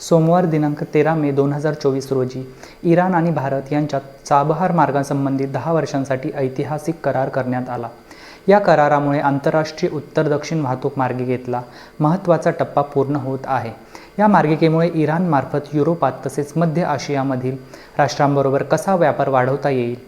सोमवार दिनांक तेरा मे दोन हजार चोवीस रोजी इराण आणि भारत यांच्यात चाबहार मार्गासंबंधी दहा वर्षांसाठी ऐतिहासिक करार करण्यात आला. या करारामुळे आंतरराष्ट्रीय उत्तर दक्षिण वाहतूक मार्गिकेतला महत्त्वाचा टप्पा पूर्ण होत आहे. या मार्गिकेमुळे इराणमार्फत युरोपात तसेच मध्य आशियामधील राष्ट्रांबरोबर कसा व्यापार वाढवता येईल?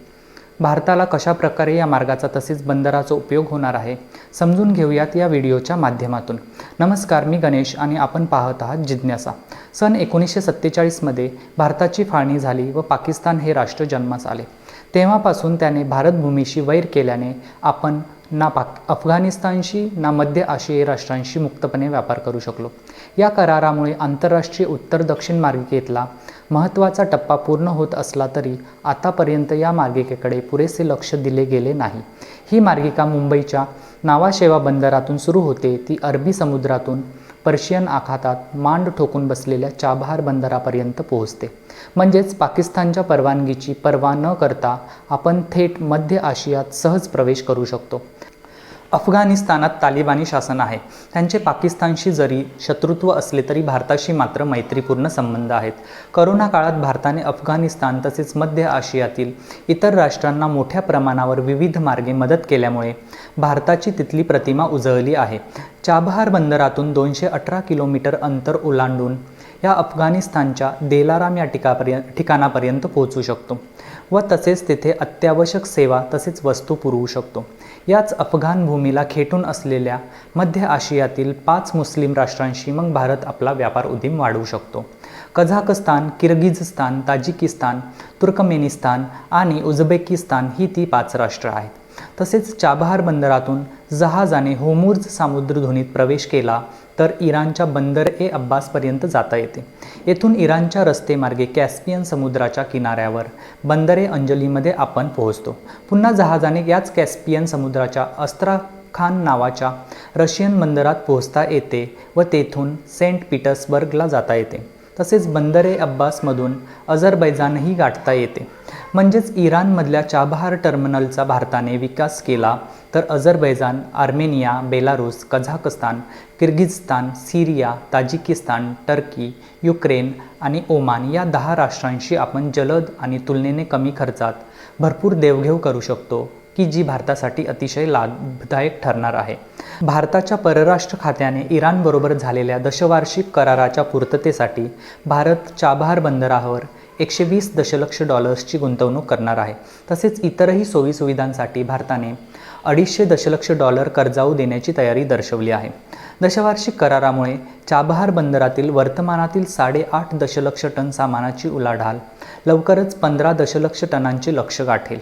भारताला कशा प्रकारे या मार्गाचा तसेच बंदराचा उपयोग होणार आहे समजून घेऊयात या व्हिडिओच्या माध्यमातून. नमस्कार मी गणेश आणि आपण पाहत आहात जिज्ञासा. सन एकोणीसशे सत्तेचाळीसमध्ये भारताची फाळणी झाली व पाकिस्तान हे राष्ट्र जन्मास आले. तेव्हापासून त्याने भारतभूमीशी वैर केल्याने आपण ना पाक अफगाणिस्तानशी ना मध्य आशियाई राष्ट्रांशी मुक्तपणे व्यापार करू शकलो. या करारामुळे आंतरराष्ट्रीय उत्तर दक्षिण मार्गिकेतला महत्त्वाचा टप्पा पूर्ण होत असला तरी आतापर्यंत या मार्गिकेकडे पुरेसे लक्ष दिले गेले नाही. ही मार्गिका मुंबईच्या नावाशेवा बंदरातून सुरू होते. ती अरबी समुद्रातून पर्शियन आखातात मांड ठोकून बसलेल्या चाबहार बंदरापर्यंत पोहोचते. म्हणजेच पाकिस्तानच्या परवानगीची पर्वा न करता आपण थेट मध्य आशियात सहज प्रवेश करू शकतो. अफगाणिस्तानात तालिबानी शासन आहे. त्यांचे पाकिस्तानशी जरी शत्रुत्व असले तरी भारताशी मात्र मैत्रीपूर्ण संबंध आहेत. करोना काळात भारताने अफगाणिस्तान तसेच मध्य आशियातील इतर राष्ट्रांना मोठ्या प्रमाणावर विविध मार्गे मदत केल्यामुळे भारताची तिथली प्रतिमा उजळली आहे. चाबहार बंदरातून दोनशे अठरा किलोमीटर अंतर ओलांडून या अफगाणिस्तानच्या देलाराम या ठिकापर्यंत ठिकाणापर्यंत पोहोचू शकतो व तसेच तेथे अत्यावश्यक सेवा तसेच वस्तू पुरवू शकतो. याच अफगाण भूमीला खेटून असलेल्या मध्य आशियातील पाच मुस्लिम राष्ट्रांशी मग भारत आपला व्यापार उदीम वाढवू शकतो. कझाकस्तान किर्गिझस्तान ताजिकिस्तान तुर्कमेनिस्तान आणि उझबेकिस्तान ही ती पाच राष्ट्र आहेत. तसेच चाबहार बंदरातून जहाजाने होमुर्ज सामुद्रधुनीत प्रवेश केला तर इराणच्या बंदर ए अब्बासपर्यंत जाता येते. येथून इराणच्या रस्तेमार्गे कॅस्पियन समुद्राच्या किनाऱ्यावर बंदरे अंजलीमध्ये आपण पोहोचतो. पुन्हा जहाजाने याच कॅस्पियन समुद्राच्या अस्त्राखान नावाच्या रशियन बंदरात पोहोचता येते व तेथून सेंट पीटर्सबर्गला जाता येते. तसेच बंदरे अब्बासमधून अझरबैजानही गाठता येते. म्हणजेच इराणमधल्या चाबहार टर्मिनलचा भारताने विकास केला तर Azerbaijan Armenia Belarus Kazakhstan Kyrgyzstan Syria Tajikistan Turkey Ukraine आणि ओमान या दहा राष्ट्रांशी आपण जलद आणि तुलनेने कमी खर्चात भरपूर देवघेव करू शकतो की जी भारतासाठी अतिशय लाभदायक ठरणार आहे. भारताच्या परराष्ट्र खात्याने इराणबरोबर झालेल्या दशवार्षिक कराराच्या पूर्ततेसाठी भारत चाबहार बंदरावर एकशे वीस दशलक्ष डॉलर्सची गुंतवणूक करणार आहे. तसेच इतरही सोयीसुविधांसाठी भारताने अडीचशे दशलक्ष डॉलर कर्जाऊ देण्याची तयारी दर्शवली आहे. दशवार्षिक करारामुळे चाबहार बंदरातील वर्तमानातील साडेआठ दशलक्ष टन सामानाची उलाढाल लवकरच पंधरा दशलक्ष टनांचे लक्ष गाठेल.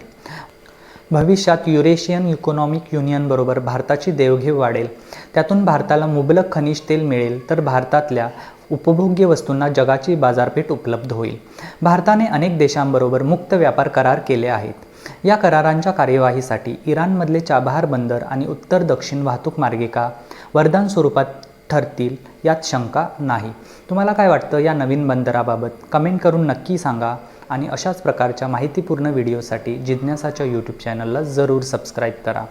भविष्यात युरेशियन इकॉनॉमिक युनियनबरोबर भारताची देवघेव वाढेल. त्यातून भारताला मुबलक खनिज तेल मिळेल तर भारतातल्या उपभोग्य वस्तूंना जगाची बाजारपेठ उपलब्ध होईल. भारताने अनेक देशांबरोबर मुक्त व्यापार करार केले आहेत. या करारांच्या कार्यवाहीसाठी इराणमधले चाबहार बंदर आणि उत्तर दक्षिण वाहतूक मार्गिका वरदान स्वरूपात ठरतील यात शंका नाही. तुम्हाला काय वाटतं या नवीन बंदराबाबत? कमेंट करून नक्की सांगा आणि अशाच प्रकारच्या माहितीपूर्ण व्हिडिओसाठी जिज्ञासाच्या यूट्यूब चॅनलला जरूर सबस्क्राईब करा.